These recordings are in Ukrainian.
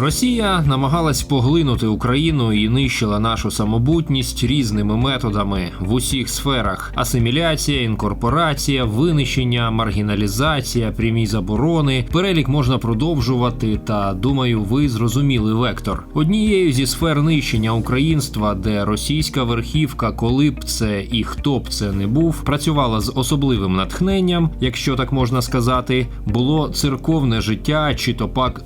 Росія намагалась поглинути Україну і нищила нашу самобутність різними методами в усіх сферах: асиміляція, інкорпорація, винищення, маргіналізація, прямі заборони. Перелік можна продовжувати. Та думаю, ви зрозуміли вектор. Однією зі сфер нищення українства, де російська верхівка, коли б це і хто б це не був, працювала з особливим натхненням, якщо так можна сказати, було церковне життя чи то пак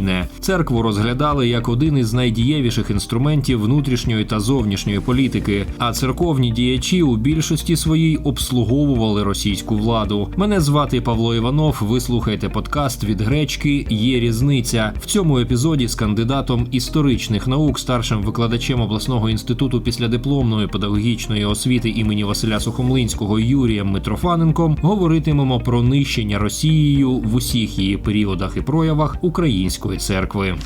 духовно-релігійне. Церкву розглядали як один із найдієвіших інструментів внутрішньої та зовнішньої політики. А церковні діячі у більшості своїй обслуговували російську владу. Мене звати Павло Іванов. Ви слухаєте подкаст від гречки. Є різниця в цьому епізоді з кандидатом історичних наук, старшим викладачем обласного інституту післядипломної педагогічної освіти імені Василя Сухомлинського Юрієм Митрофаненком говоритимемо про нищення Росією в усіх її періодах і проявах української церкви.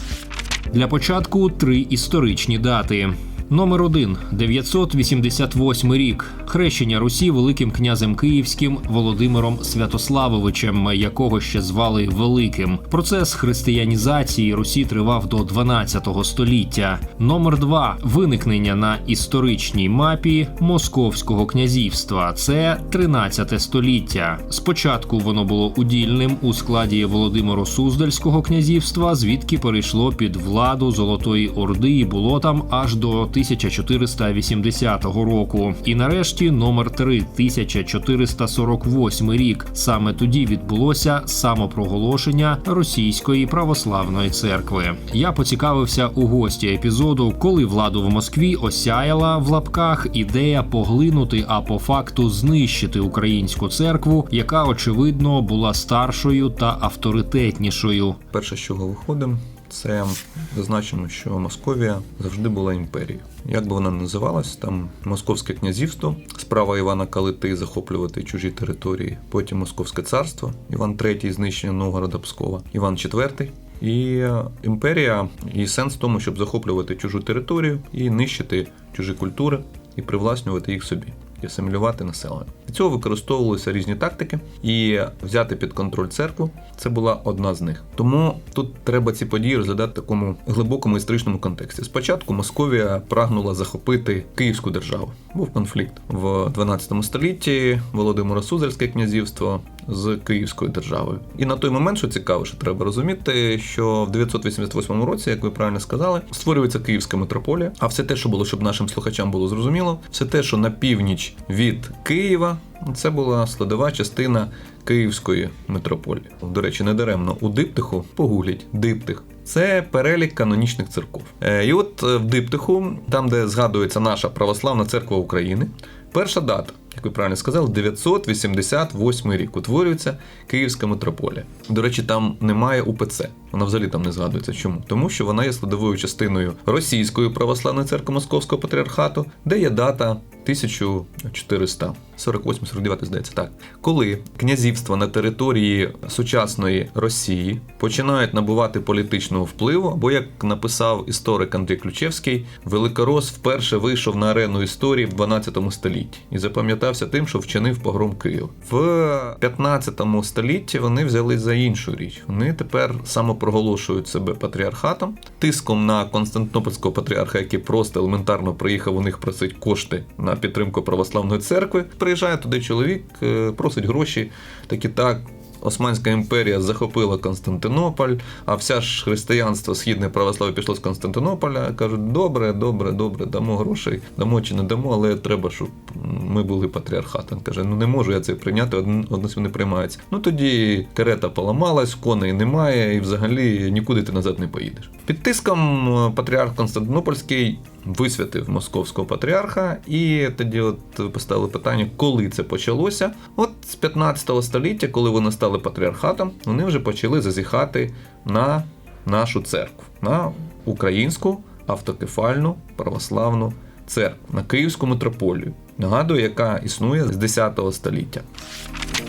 Для початку три історичні дати. Номер 1 988 рік. Хрещення Русі Великим князем Київським Володимиром Святославовичем, якого ще звали Великим. Процес християнізації Русі тривав до 12 століття. Номер 2 виникнення на історичній мапі Московського князівства. Це 13 століття. Спочатку воно було удільним у складі Володимиро Суздальського князівства, звідки перейшло під владу Золотої Орди і було там аж до 1480 року. І нарешті номер 3 1448 рік. Саме тоді відбулося самопроголошення Російської православної церкви. Я поцікавився у гості епізоду, коли владу в Москві осяяла в лапках ідея поглинути, а по факту знищити українську церкву, яка очевидно була старшою та авторитетнішою. Перше, з чого виходимо, це зазначимо, що Московія завжди була імперією. Як би вона не називалась, там Московське князівство, справа Івана Калити захоплювати чужі території, потім Московське царство, Іван III знищення Новгорода Пскова, Іван IV. І імперія, її сенс в тому, щоб захоплювати чужу територію і нищити чужі культури і привласнювати їх собі. І асимілювати населення. Цього використовувалися різні тактики, і взяти під контроль церкву це була одна з них. Тому тут треба ці події розглядати в такому глибокому історичному контексті. Спочатку Московія прагнула захопити Київську державу. Був конфлікт в 12 столітті. Володимиро Суздальське князівство з Київською державою. І на той момент, що цікаво, що треба розуміти, що в 988 році, як ви правильно сказали, створюється Київська митрополія. А все те, що було, щоб нашим слухачам було зрозуміло, все те, що на північ від Києва, це була складова частина Київської митрополії. До речі, недаремно у диптиху погугліть диптих. Це перелік канонічних церков. Е, І от е, в диптиху, там, де згадується наша православна церква України, перша дата, як ви правильно сказали, 988 рік утворюється Київська митрополія. До речі, там немає УПЦ. Вона взагалі там не згадується. Чому? Тому що вона є складовою частиною Російської православної церкви Московського патріархату, де є дата 1448-49, здається, так. Коли князівства на території сучасної Росії починають набувати політичного впливу, або як написав історик Андрій Ключевський, Великорос вперше вийшов на арену історії в 12 столітті і запам'ятався тим, що вчинив погром Києва. В 15 столітті вони взялись за іншу річ. Вони тепер самопроголошують себе патріархатом, тиском на Константинопольського патріарха, який просто елементарно приїхав у них просить кошти на підтримку православної церкви. Приїжджає туди чоловік, е, просить гроші, такі так. Османська імперія захопила Константинополь, а вся ж християнство східне православ'я пішло з Константинополя. Кажуть, добре, добре, добре, дамо грошей, дамо чи не дамо, але треба, щоб ми були патріархатом. Каже, ну не можу я це прийняти, односів не приймається. Ну тоді карета поламалась, коней немає, і взагалі нікуди ти назад не поїдеш. Під тиском е, патріарх Константинопольський висвятив московського патріарха, і тоді от поставили питання, коли це почалося. От з 15 століття, коли вони стали патріархатом, вони вже почали зазіхати на нашу церкву, на українську автокефальну православну церкву, на Київську митрополію. Нагадую, яка існує з 10 століття.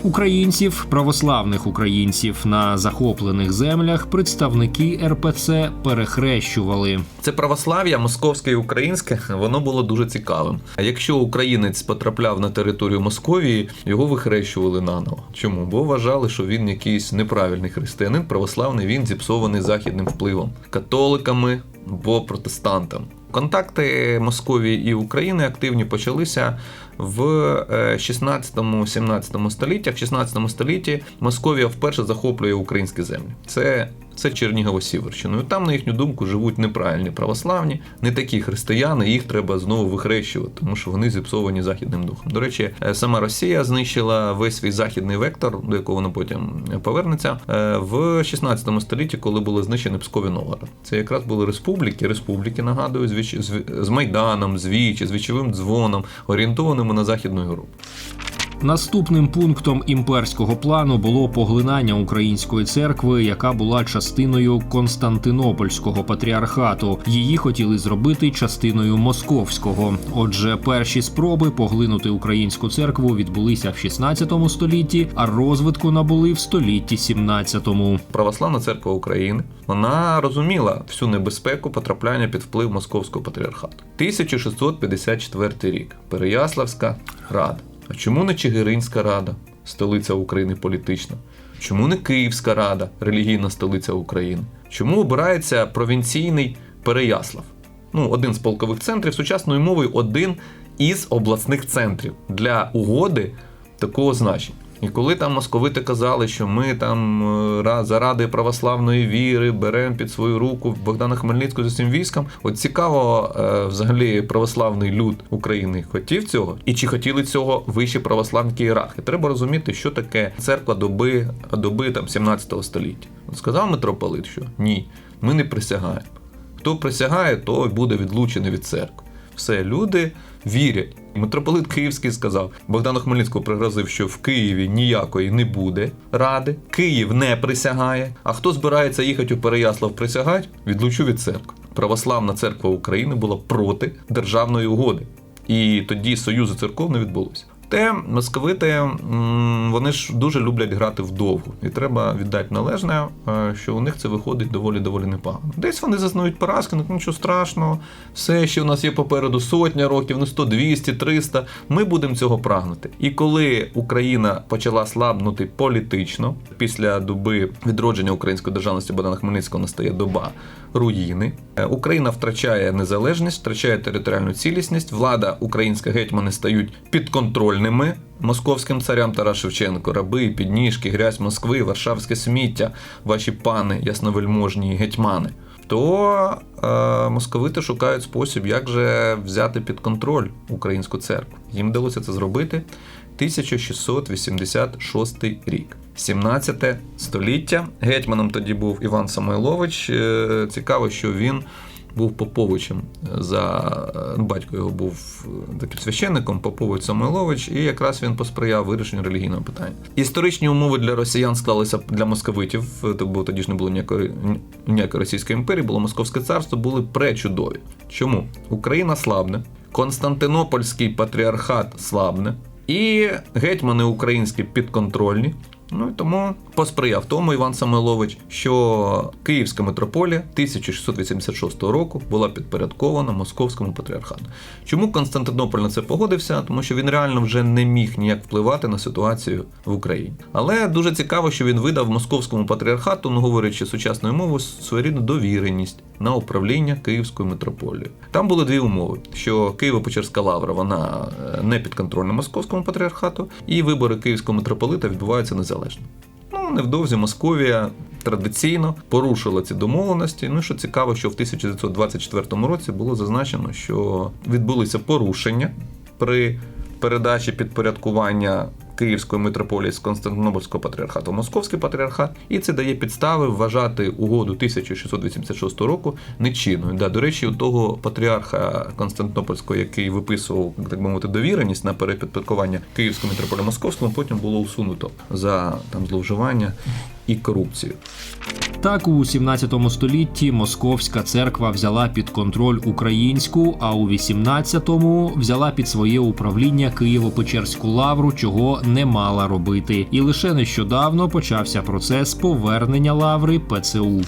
Українців, православних українців на захоплених землях представники РПЦ перехрещували. Це православ'я, московське і українське, воно було дуже цікавим. А якщо українець потрапляв на територію Московії, його вихрещували наново. Чому? Бо вважали, що він якийсь неправильний християнин, православний, він зіпсований західним впливом, католиками або протестантами. Контакти Московії і України активні почалися в е, 16-17 століттях. В 16 столітті Московія вперше захоплює українські землі. Це це Чернігово-Сіверщина. І Там, на їхню думку, живуть неправильні православні, не такі християни, їх треба знову вихрещувати, тому що вони зіпсовані західним духом. До речі, е, сама Росія знищила весь свій західний вектор, до якого вона потім повернеться, е, в 16 столітті, коли були знищені Пскові Новгород. Це якраз були республіки, республіки, нагадую, з, Віч- з, з Майданом, з Вічі, з вічовим дзвоном, орієнтованими на Західну Європу. Наступним пунктом імперського плану було поглинання української церкви, яка була частиною Константинопольського патріархату. Її хотіли зробити частиною московського. Отже, перші спроби поглинути українську церкву відбулися в 16 столітті, а розвитку набули в столітті 17-му. Православна церква України вона розуміла всю небезпеку потрапляння під вплив московського патріархату. 1654 рік. Переяславська рада. А чому не Чигиринська рада, столиця України політична? Чому не Київська рада, релігійна столиця України? Чому обирається провінційний Переяслав? Ну, один з полкових центрів сучасною мовою, один із обласних центрів для угоди такого значення. І коли там московити казали, що ми там е, заради православної віри беремо під свою руку Богдана Хмельницького з усім військом, от цікаво, е, взагалі православний люд України хотів цього, і чи хотіли цього вищі православні ієрархи. Треба розуміти, що таке церква доби, доби там 17 століття. Сказав митрополит, що ні, ми не присягаємо. Хто присягає, той буде відлучений від церкви. Все, люди вірять. Митрополит Київський сказав, Богдану Хмельницькому пригрозив, що в Києві ніякої не буде ради. Київ не присягає. А хто збирається їхати у Переяслав присягати, відлучу від церкви. Православна церква України була проти державної угоди. І тоді союзу церков не відбулося. Те московити вони ж дуже люблять грати вдовгу, і треба віддати належне, е, що у них це виходить доволі доволі непогано. Десь вони зазнають поразки, ну нічого страшного, все ще у нас є попереду сотня років, ну 100, 200, 300. Ми будемо цього прагнути. І коли Україна почала слабнути політично, після доби відродження української державності Богдана Хмельницького настає доба руїни. Е, Україна втрачає незалежність, втрачає територіальну цілісність. Влада українська гетьмани стають підконтрольними московським царям Тарас Шевченко, раби, підніжки, грязь Москви, варшавське сміття, ваші пани, ясновельможні гетьмани. То е, московити шукають спосіб, як же взяти під контроль українську церкву. Їм вдалося це зробити 1686 рік. 17 століття. Гетьманом тоді був Іван Самойлович. Е, Цікаво, що він був Поповичем за е, батько його був е, таким священником, Попович Самойлович, і якраз він посприяв вирішенню релігійного питання. Історичні умови для росіян склалися для московитів, е, бо тоді ж не було ніякої, ніякої Російської імперії, було Московське царство, були пречудові. Чому? Україна слабне, Константинопольський патріархат слабне, і гетьмани українські підконтрольні. Ну і тому посприяв тому Іван Самойлович, що Київська митрополія 1686 року була підпорядкована московському патріархату. Чому Константинополь на це погодився? Тому що він реально вже не міг ніяк впливати на ситуацію в Україні. Але дуже цікаво, що він видав московському патріархату, ну говорячи сучасною мовою, своєрідну довіреність на управління Київською митрополією. Там були дві умови: що Києво-Печерська лавра вона е, не підконтрольна московському патріархату, і вибори київського митрополита відбуваються незалежно. Ну, невдовзі Московія традиційно порушила ці домовленості. Ну, що цікаво, що в 1924 році було зазначено, що відбулися порушення при передачі підпорядкування Київської митрополії з Константинопольського патріархату. В Московський патріархат, і це дає підстави вважати угоду 1686 року нечинною. Да, до речі, у того патріарха Константинопольського, який виписував так би мовити довіреність на перепідпадкування Київської митрополії Московському, потім було усунуто за там зловживання і корупцію. Так, у 17 столітті Московська церква взяла під контроль українську, а у 18-му взяла під своє управління Києво-Печерську лавру, чого не мала робити. І лише нещодавно почався процес повернення лаври ПЦУ.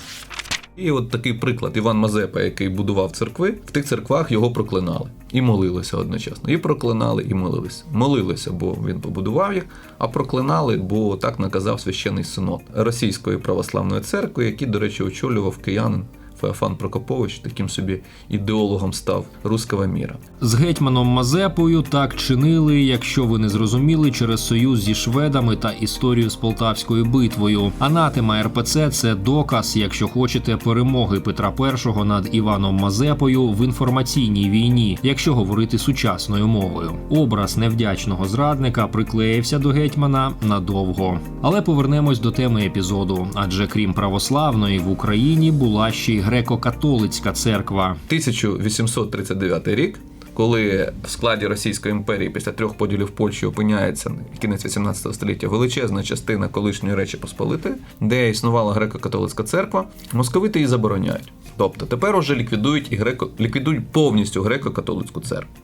І от такий приклад Іван Мазепа, який будував церкви, в тих церквах його проклинали і молилися одночасно. І проклинали, і молилися. Молилися, бо він побудував їх, а проклинали, бо так наказав священий синод Російської православної церкви, який, до речі, очолював киянин. Феофан Прокопович таким собі ідеологом став руського міра. З гетьманом Мазепою так чинили, якщо ви не зрозуміли, через союз зі шведами та історію з Полтавською битвою. Анатема РПЦ це доказ, якщо хочете, перемоги Петра І над Іваном Мазепою в інформаційній війні, якщо говорити сучасною мовою. Образ невдячного зрадника приклеївся до гетьмана надовго. Але повернемось до теми епізоду. Адже крім православної в Україні була ще й греко-католицька церква. 1839 рік, коли в складі Російської імперії після трьох поділів Польщі опиняється кінець 18 століття величезна частина колишньої Речі Посполитої, де існувала греко-католицька церква, московити її забороняють. Тобто тепер уже ліквідують і греко ліквідують повністю греко-католицьку церкву.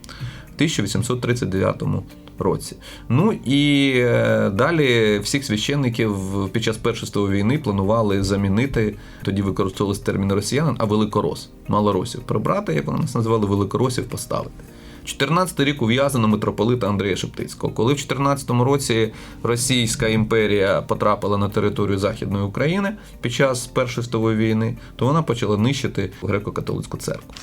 В 1839 році. Ну і е, далі всіх священників під час Першої світової війни планували замінити, тоді використовувалися термін росіянин, а великорос, малоросів прибрати, як вони нас називали, великоросів поставити. 14 рік ув'язано митрополита Андрія Шептицького. Коли в 14 році Російська імперія потрапила на територію Західної України під час Першої світової війни, то вона почала нищити греко-католицьку церкву.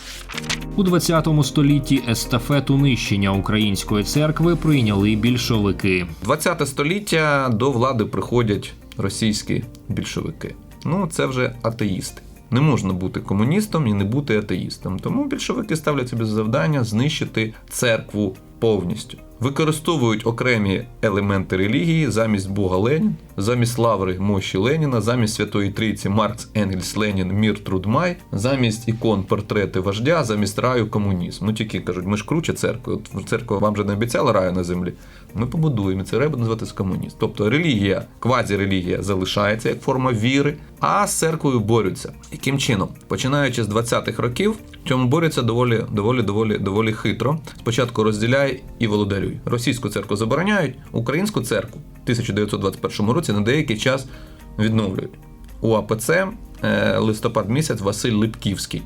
У 20 столітті естафету нищення української церкви прийняли більшовики. 20 століття до влади приходять російські більшовики. Ну, це вже атеїсти. Не можна бути комуністом і не бути атеїстом. Тому більшовики ставлять собі за завдання знищити церкву повністю. Використовують окремі елементи релігії замість Бога Ленін, замість лаври мощі Леніна, замість Святої Трійці Маркс, Енгельс, Ленін, Мір, Труд, Май, замість ікон портрети вождя, замість раю комунізм. Ну тільки кажуть, ми ж круче церкви. Церква вам же не обіцяла раю на землі. Ми побудуємо це буде називатися комуніст. Тобто релігія, квазірелігія залишається як форма віри, а з церквою борються. Яким чином? Починаючи з 20-х років, цьому борються доволі, доволі, доволі, доволі хитро. Спочатку розділяй і володарюй. Російську церкву забороняють, українську церкву в 1921 році на деякий час відновлюють. У АПЦ е, листопад місяць Василь Липківський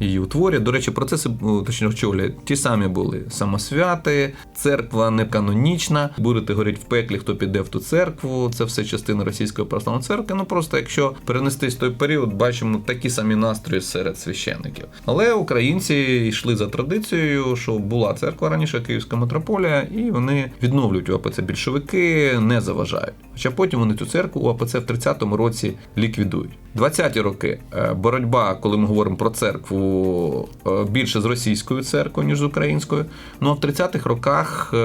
її утворює. До речі, процеси о, точніше очолює ті самі були: самосвяти, церква не канонічна, будете горіть в пеклі, хто піде в ту церкву. Це все частина російської православної церкви. Ну просто якщо перенестись той період, бачимо такі самі настрої серед священників. Але українці йшли за традицією, що була церква раніше, Київська митрополія, і вони відновлюють у АПЦ більшовики, не заважають. Хоча потім вони цю церкву у АПЦ в 30-му році ліквідують. 20-ті роки е, боротьба, коли ми говоримо про церкву, е, більше з російською церквою, ніж з українською. Ну а в 30-х роках е,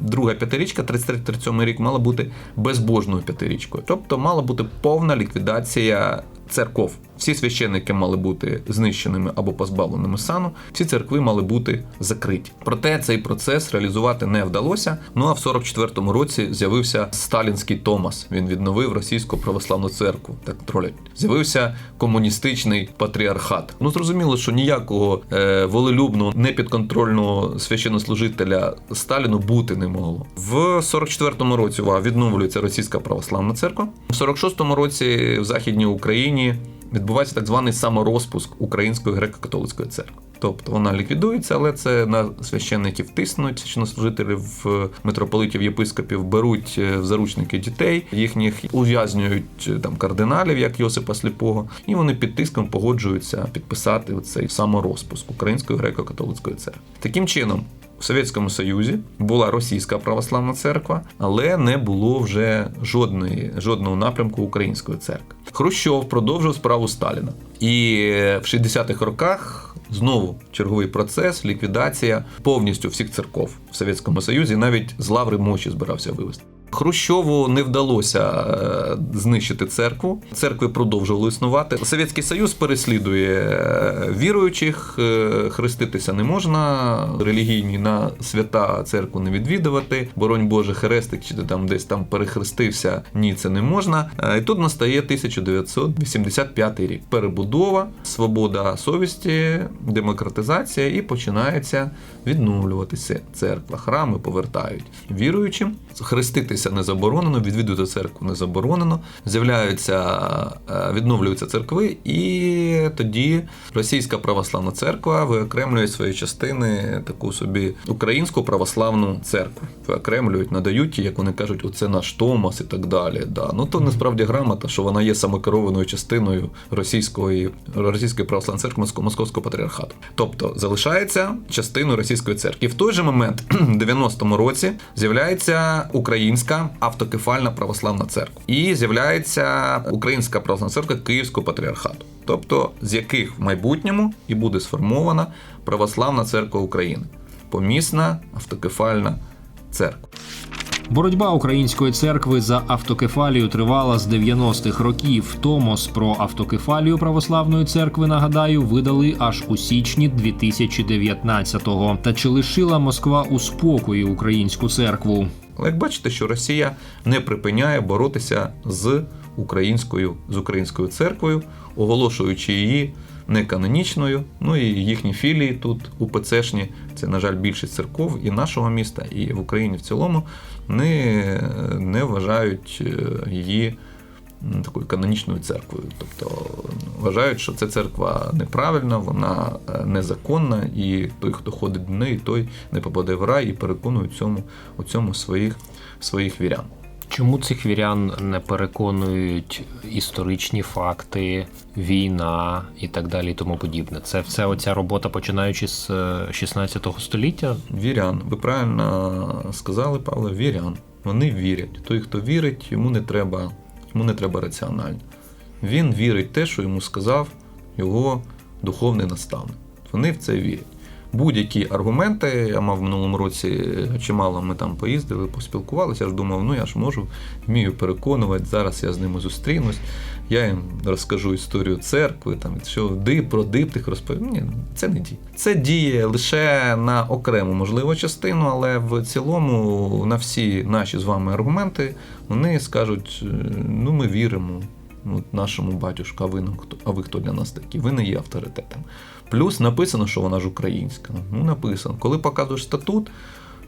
друга п'ятирічка, 33-37 рік, мала бути безбожною п'ятирічкою. Тобто мала бути повна ліквідація церков. Всі священники мали бути знищеними або позбавленими сану, всі церкви мали бути закриті. Проте цей процес реалізувати не вдалося. Ну а в 44-му році з'явився сталінський Томас. Він відновив російську православну церкву. Так тролять. З'явився комуністичний патріархат. Ну зрозуміло, що ніякого е, волелюбного, непідконтрольного священнослужителя Сталіну бути не могло. В 44-му році увага, відновлюється російська православна церква. В 46-му році в Західній Україні відбувається так званий саморозпуск Української греко-католицької церкви. Тобто вона ліквідується, але це на священників тиснуть, священнослужителів, митрополитів, єпископів беруть е, в заручники дітей, їхніх ув'язнюють е, там кардиналів, як Йосипа Сліпого, і вони під тиском погоджуються підписати цей саморозпуск Української греко-католицької церкви. Таким чином. В Совєтському Союзі була російська православна церква, але не було вже жодної, жодного напрямку української церкви. Хрущов продовжив справу Сталіна. І в 60-х роках знову черговий процес, ліквідація повністю всіх церков в Совєтському Союзі, навіть з лаври мощі збирався вивести. Хрущову не вдалося е, знищити церкву. Церкви продовжували існувати. Совєтський Союз переслідує е, віруючих, е, хреститися не можна, релігійні на свята церкву не відвідувати. Боронь Боже, хрестик чи ти там десь там перехрестився. Ні, це не можна. І тут настає 1985 рік. Перебудова, свобода совісті, демократизація і починається відновлюватися церква. Храми повертають віруючим. Хреститися не заборонено, відвідувати церкву не заборонено. З'являються, е, відновлюються церкви, і тоді Російська православна церква виокремлює свої частини таку собі українську православну церкву. Виокремлюють, надають, їй, як вони кажуть, оце наш Томас і так далі. Да. Ну то насправді грамота, що вона є самокерованою частиною російської, російської православної церкви Моско- Московського патріархату. Тобто залишається частиною російської церкви. І в той же момент, в 90-му році, з'являється українська автокефальна православна церква. І з'являється українська православна церква Київського патріархату. Тобто, з яких в майбутньому і буде сформована православна церква України, помісна автокефальна церква. Боротьба української церкви за автокефалію тривала з 90-х років. Томос про автокефалію православної церкви, нагадаю, видали аж у січні 2019-го. Та чи лишила Москва у спокої українську церкву? Але як бачите, що Росія не припиняє боротися з українською з українською церквою, оголошуючи її неканонічною. Ну і їхні філії тут УПЦшні, це, на жаль, більшість церков і нашого міста, і в Україні в цілому, не, не вважають е, її такою канонічною церквою. Тобто вважають, що ця церква неправильна, вона е, незаконна, і той, хто ходить до неї, той не попаде в рай і переконує у цьому, у цьому своїх, своїх вірян. Чому цих вірян не переконують історичні факти, війна і так далі, і тому подібне? Це все оця робота, починаючи з е, 16 століття. Вірян, ви правильно сказали, Павло, вірян. Вони вірять. Той, хто вірить, йому не треба, йому не треба раціонально. Він вірить те, що йому сказав його духовний наставник. Вони в це вірять. Будь-які аргументи, я мав в минулому році чимало ми там поїздили, поспілкувалися, я ж думав, ну я ж можу, вмію переконувати, зараз я з ними зустрінусь, я їм розкажу історію церкви, там, що ди, про диптих розповім. Ні, це не діє. Це діє лише на окрему, можливо, частину, але в цілому на всі наші з вами аргументи вони скажуть: е, ну ми віримо. От нашому батюшку, а ви? А ви хто для нас такі? Ви не є авторитетом. Плюс написано, що вона ж українська. Ну, написано. Коли показуєш статут,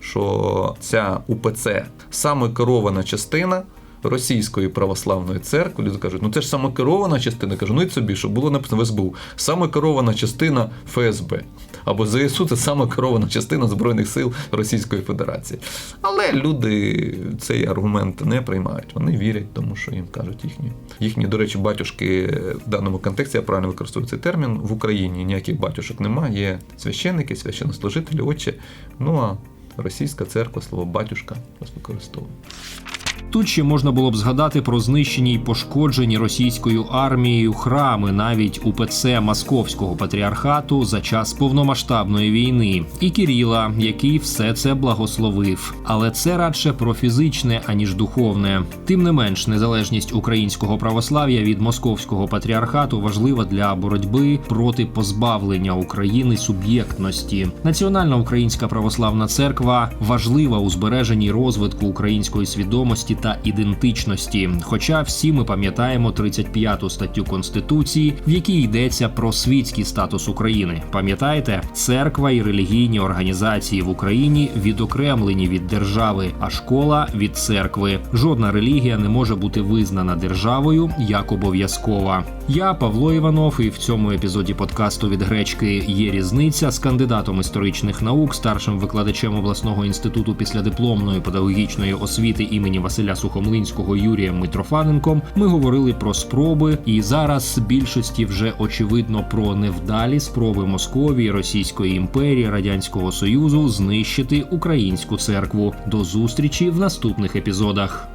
що ця УПЦ саме керована частина Російської православної церкви, люди кажуть, ну це ж самокерована частина. Кажу, ну і собі, що було написано в СБУ, самокерована частина ФСБ. Або ЗСУ це самокерована частина Збройних сил Російської Федерації. Але люди цей аргумент не приймають. Вони вірять, тому що їм кажуть їхні. Їхні, до речі, батюшки в даному контексті я правильно використовую цей термін. В Україні ніяких батюшок немає. Є священники, священнослужителі, отче. Ну а російська церква, слово батюшка використовує. Тут ще можна було б згадати про знищені й пошкоджені російською армією храми навіть УПЦ Московського патріархату за час повномасштабної війни, і Кіріла, який все це благословив. Але це радше про фізичне аніж духовне. Тим не менш, незалежність українського православ'я від московського патріархату важлива для боротьби проти позбавлення України суб'єктності. Національна українська православна церква важлива у збереженні розвитку української свідомості та ідентичності. Хоча всі ми пам'ятаємо 35 статтю Конституції, в якій йдеться про світський статус України. Пам'ятаєте, церква і релігійні організації в Україні відокремлені від держави, а школа від церкви. Жодна релігія не може бути визнана державою як обов'язкова. Я Павло Іванов, і в цьому епізоді подкасту від гречки є різниця з кандидатом історичних наук, старшим викладачем обласного інституту післядипломної педагогічної освіти імені Сухомлинського Юрієм Митрофаненком. Ми говорили про спроби, і зараз більшості вже очевидно про невдалі спроби Московії, Російської імперії, Радянського Союзу знищити українську церкву. До зустрічі в наступних епізодах.